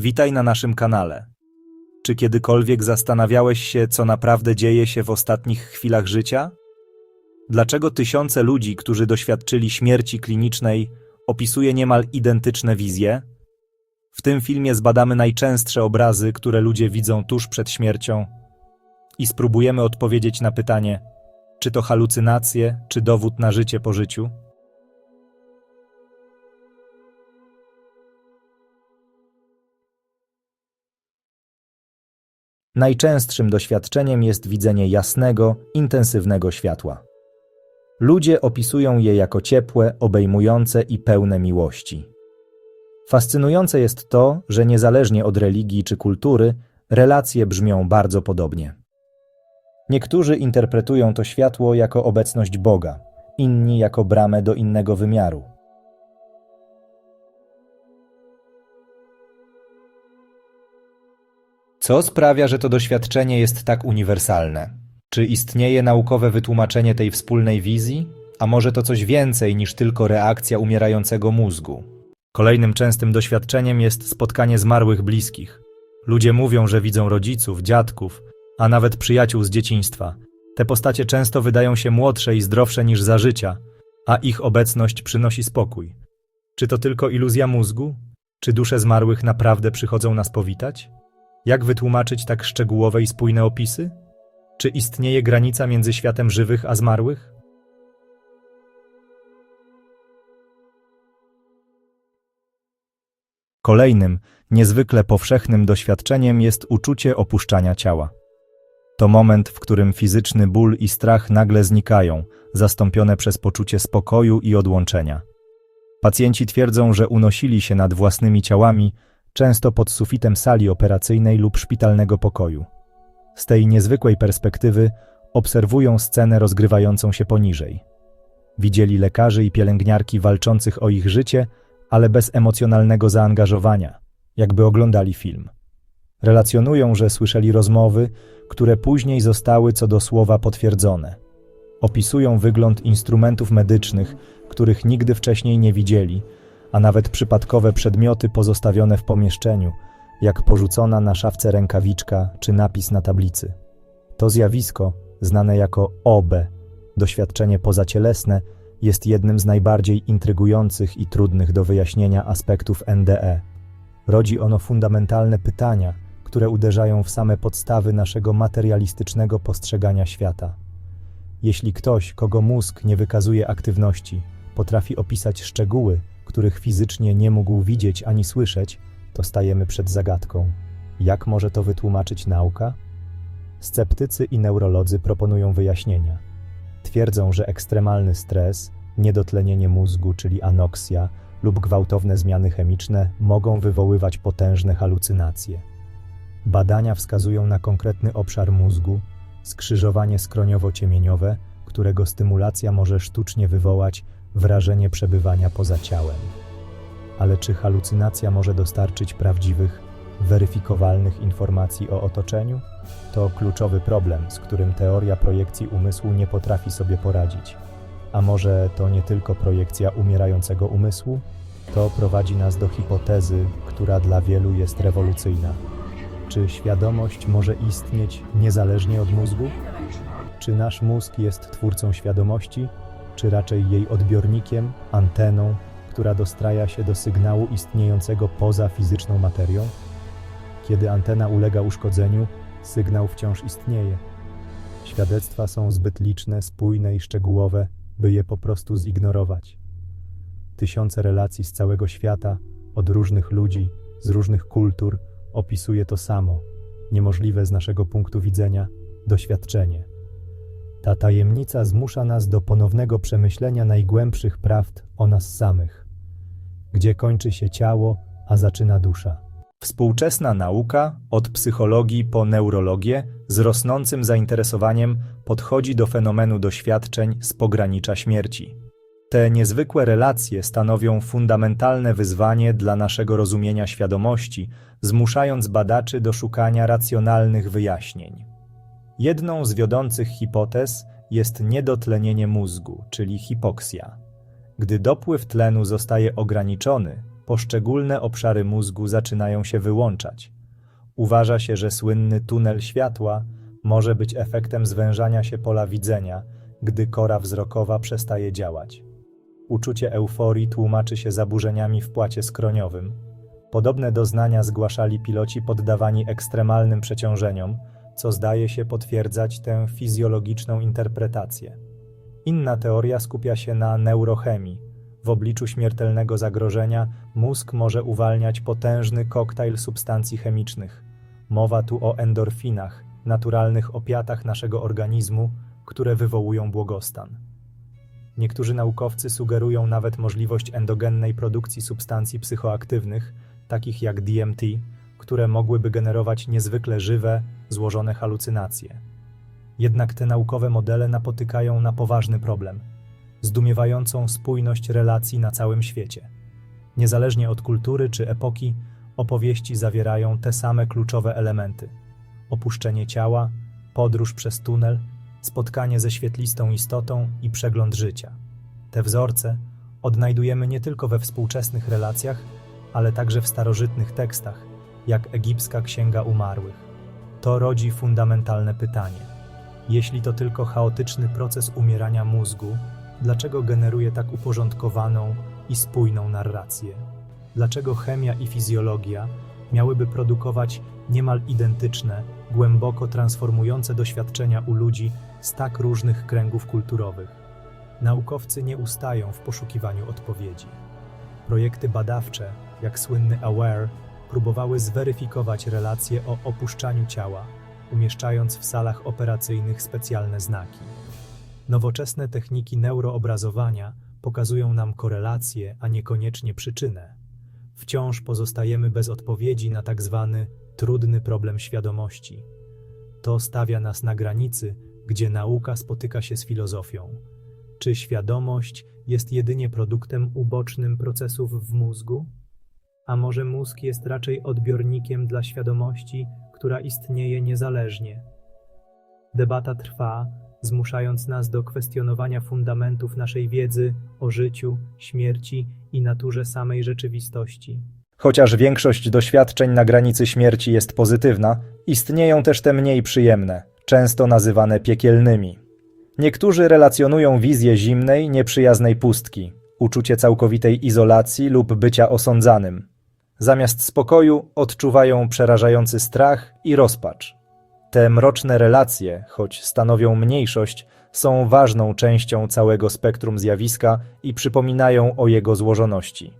Witaj na naszym kanale. Czy kiedykolwiek zastanawiałeś się, co naprawdę dzieje się w ostatnich chwilach życia? Dlaczego tysiące ludzi, którzy doświadczyli śmierci klinicznej, opisuje niemal identyczne wizje? W tym filmie zbadamy najczęstsze obrazy, które ludzie widzą tuż przed śmiercią i spróbujemy odpowiedzieć na pytanie, czy to halucynacje, czy dowód na życie po życiu? Najczęstszym doświadczeniem jest widzenie jasnego, intensywnego światła. Ludzie opisują je jako ciepłe, obejmujące i pełne miłości. Fascynujące jest to, że niezależnie od religii czy kultury, relacje brzmią bardzo podobnie. Niektórzy interpretują to światło jako obecność Boga, inni jako bramę do innego wymiaru. Co sprawia, że to doświadczenie jest tak uniwersalne? Czy istnieje naukowe wytłumaczenie tej wspólnej wizji? A może to coś więcej niż tylko reakcja umierającego mózgu? Kolejnym częstym doświadczeniem jest spotkanie zmarłych bliskich. Ludzie mówią, że widzą rodziców, dziadków, a nawet przyjaciół z dzieciństwa. Te postacie często wydają się młodsze i zdrowsze niż za życia, a ich obecność przynosi spokój. Czy to tylko iluzja mózgu? Czy dusze zmarłych naprawdę przychodzą nas powitać? Jak wytłumaczyć tak szczegółowe i spójne opisy? Czy istnieje granica między światem żywych a zmarłych? Kolejnym, niezwykle powszechnym doświadczeniem jest uczucie opuszczania ciała. To moment, w którym fizyczny ból i strach nagle znikają, zastąpione przez poczucie spokoju i odłączenia. Pacjenci twierdzą, że unosili się nad własnymi ciałami, często pod sufitem sali operacyjnej lub szpitalnego pokoju. Z tej niezwykłej perspektywy obserwują scenę rozgrywającą się poniżej. Widzieli lekarzy i pielęgniarki walczących o ich życie, ale bez emocjonalnego zaangażowania, jakby oglądali film. Relacjonują, że słyszeli rozmowy, które później zostały co do słowa potwierdzone. Opisują wygląd instrumentów medycznych, których nigdy wcześniej nie widzieli, a nawet przypadkowe przedmioty pozostawione w pomieszczeniu, jak porzucona na szafce rękawiczka czy napis na tablicy. To zjawisko, znane jako OB, doświadczenie pozacielesne, jest jednym z najbardziej intrygujących i trudnych do wyjaśnienia aspektów NDE. Rodzi ono fundamentalne pytania, które uderzają w same podstawy naszego materialistycznego postrzegania świata. Jeśli ktoś, kogo mózg nie wykazuje aktywności, potrafi opisać szczegóły, których fizycznie nie mógł widzieć ani słyszeć, to stajemy przed zagadką. Jak może to wytłumaczyć nauka? Sceptycy i neurolodzy proponują wyjaśnienia. Twierdzą, że ekstremalny stres, niedotlenienie mózgu, czyli anoksja lub gwałtowne zmiany chemiczne mogą wywoływać potężne halucynacje. Badania wskazują na konkretny obszar mózgu, skrzyżowanie skroniowo-ciemieniowe, którego stymulacja może sztucznie wywołać wrażenie przebywania poza ciałem. Ale czy halucynacja może dostarczyć prawdziwych, weryfikowalnych informacji o otoczeniu? To kluczowy problem, z którym teoria projekcji umysłu nie potrafi sobie poradzić. A może to nie tylko projekcja umierającego umysłu? To prowadzi nas do hipotezy, która dla wielu jest rewolucyjna. Czy świadomość może istnieć niezależnie od mózgu? Czy nasz mózg jest twórcą świadomości, czy raczej jej odbiornikiem, anteną, która dostraja się do sygnału istniejącego poza fizyczną materią? Kiedy antena ulega uszkodzeniu, sygnał wciąż istnieje. Świadectwa są zbyt liczne, spójne i szczegółowe, by je po prostu zignorować. Tysiące relacji z całego świata, od różnych ludzi, z różnych kultur, opisuje to samo, niemożliwe z naszego punktu widzenia, doświadczenie. Ta tajemnica zmusza nas do ponownego przemyślenia najgłębszych prawd o nas samych. Gdzie kończy się ciało, a zaczyna dusza. Współczesna nauka, od psychologii po neurologię, z rosnącym zainteresowaniem podchodzi do fenomenu doświadczeń z pogranicza śmierci. Te niezwykłe relacje stanowią fundamentalne wyzwanie dla naszego rozumienia świadomości, zmuszając badaczy do szukania racjonalnych wyjaśnień. Jedną z wiodących hipotez jest niedotlenienie mózgu, czyli hipoksja. Gdy dopływ tlenu zostaje ograniczony, poszczególne obszary mózgu zaczynają się wyłączać. Uważa się, że słynny tunel światła może być efektem zwężania się pola widzenia, gdy kora wzrokowa przestaje działać. Uczucie euforii tłumaczy się zaburzeniami w płacie skroniowym. Podobne doznania zgłaszali piloci poddawani ekstremalnym przeciążeniom, co zdaje się potwierdzać tę fizjologiczną interpretację. Inna teoria skupia się na neurochemii. W obliczu śmiertelnego zagrożenia mózg może uwalniać potężny koktajl substancji chemicznych. Mowa tu o endorfinach, naturalnych opiatach naszego organizmu, które wywołują błogostan. Niektórzy naukowcy sugerują nawet możliwość endogennej produkcji substancji psychoaktywnych, takich jak DMT, które mogłyby generować niezwykle żywe, złożone halucynacje. Jednak te naukowe modele napotykają na poważny problem zdumiewającą spójność relacji na całym świecie. Niezależnie od kultury czy epoki, opowieści zawierają te same kluczowe elementy: opuszczenie ciała, podróż przez tunel, spotkanie ze świetlistą istotą i przegląd życia. Te wzorce odnajdujemy nie tylko we współczesnych relacjach, ale także w starożytnych tekstach, jak egipska Księga Umarłych. To rodzi fundamentalne pytanie. Jeśli to tylko chaotyczny proces umierania mózgu, dlaczego generuje tak uporządkowaną i spójną narrację? Dlaczego chemia i fizjologia miałyby produkować niemal identyczne, głęboko transformujące doświadczenia u ludzi z tak różnych kręgów kulturowych? Naukowcy nie ustają w poszukiwaniu odpowiedzi. Projekty badawcze, jak słynny AWARE, próbowały zweryfikować relacje o opuszczaniu ciała, umieszczając w salach operacyjnych specjalne znaki. Nowoczesne techniki neuroobrazowania pokazują nam korelację, a niekoniecznie przyczynę. Wciąż pozostajemy bez odpowiedzi na tak zwany trudny problem świadomości. To stawia nas na granicy, gdzie nauka spotyka się z filozofią. Czy świadomość jest jedynie produktem ubocznym procesów w mózgu? A może mózg jest raczej odbiornikiem dla świadomości, która istnieje niezależnie? Debata trwa, zmuszając nas do kwestionowania fundamentów naszej wiedzy o życiu, śmierci i naturze samej rzeczywistości. Chociaż większość doświadczeń na granicy śmierci jest pozytywna, istnieją też te mniej przyjemne, często nazywane piekielnymi. Niektórzy relacjonują wizję zimnej, nieprzyjaznej pustki, uczucie całkowitej izolacji lub bycia osądzanym. Zamiast spokoju odczuwają przerażający strach i rozpacz. Te mroczne relacje, choć stanowią mniejszość, są ważną częścią całego spektrum zjawiska i przypominają o jego złożoności.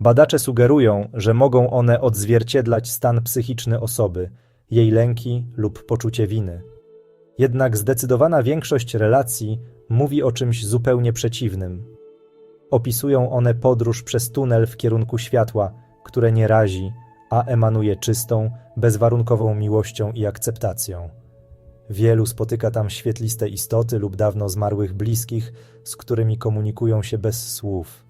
Badacze sugerują, że mogą one odzwierciedlać stan psychiczny osoby, jej lęki lub poczucie winy. Jednak zdecydowana większość relacji mówi o czymś zupełnie przeciwnym. Opisują one podróż przez tunel w kierunku światła, które nie razi, a emanuje czystą, bezwarunkową miłością i akceptacją. Wielu spotyka tam świetliste istoty lub dawno zmarłych bliskich, z którymi komunikują się bez słów.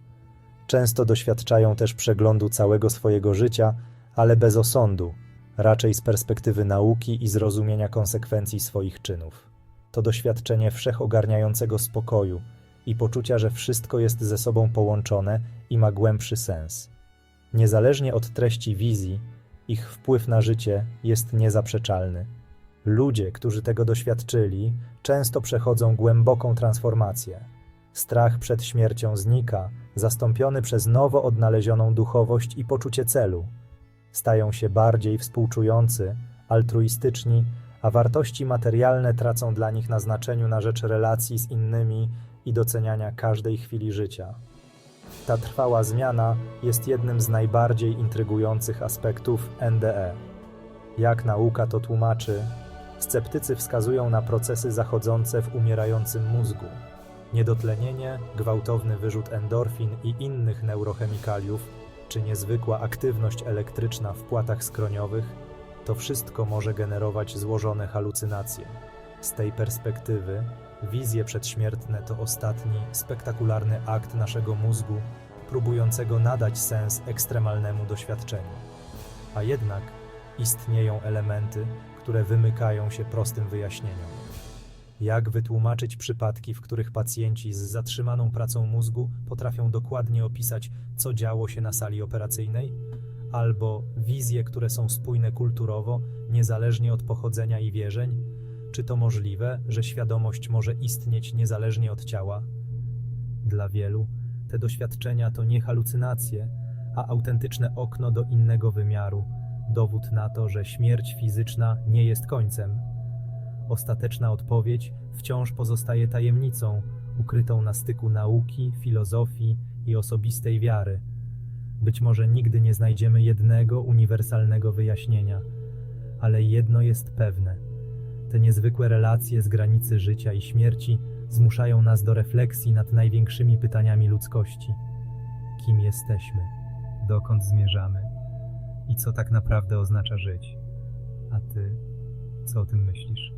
Często doświadczają też przeglądu całego swojego życia, ale bez osądu, raczej z perspektywy nauki i zrozumienia konsekwencji swoich czynów. To doświadczenie wszechogarniającego spokoju i poczucia, że wszystko jest ze sobą połączone i ma głębszy sens. Niezależnie od treści wizji, ich wpływ na życie jest niezaprzeczalny. Ludzie, którzy tego doświadczyli, często przechodzą głęboką transformację. Strach przed śmiercią znika, zastąpiony przez nowo odnalezioną duchowość i poczucie celu. Stają się bardziej współczujący, altruistyczni, a wartości materialne tracą dla nich na znaczeniu na rzecz relacji z innymi i doceniania każdej chwili życia. Ta trwała zmiana jest jednym z najbardziej intrygujących aspektów NDE. Jak nauka to tłumaczy, sceptycy wskazują na procesy zachodzące w umierającym mózgu. Niedotlenienie, gwałtowny wyrzut endorfin i innych neurochemikaliów, czy niezwykła aktywność elektryczna w płatach skroniowych, to wszystko może generować złożone halucynacje. Z tej perspektywy, wizje przedśmiertne to ostatni, spektakularny akt naszego mózgu, próbującego nadać sens ekstremalnemu doświadczeniu. A jednak istnieją elementy, które wymykają się prostym wyjaśnieniom. Jak wytłumaczyć przypadki, w których pacjenci z zatrzymaną pracą mózgu potrafią dokładnie opisać, co działo się na sali operacyjnej? Albo wizje, które są spójne kulturowo, niezależnie od pochodzenia i wierzeń? Czy to możliwe, że świadomość może istnieć niezależnie od ciała? Dla wielu te doświadczenia to nie halucynacje, a autentyczne okno do innego wymiaru, dowód na to, że śmierć fizyczna nie jest końcem. Ostateczna odpowiedź wciąż pozostaje tajemnicą, ukrytą na styku nauki, filozofii i osobistej wiary. Być może nigdy nie znajdziemy jednego uniwersalnego wyjaśnienia, ale jedno jest pewne: te niezwykłe relacje z granicy życia i śmierci zmuszają nas do refleksji nad największymi pytaniami ludzkości: kim jesteśmy, dokąd zmierzamy i co tak naprawdę oznacza żyć. A ty, co o tym myślisz?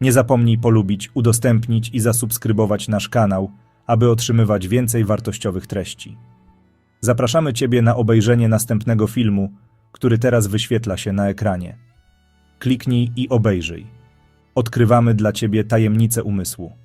Nie zapomnij polubić, udostępnić i zasubskrybować nasz kanał, aby otrzymywać więcej wartościowych treści. Zapraszamy Ciebie na obejrzenie następnego filmu, który teraz wyświetla się na ekranie. Kliknij i obejrzyj. Odkrywamy dla Ciebie tajemnice umysłu.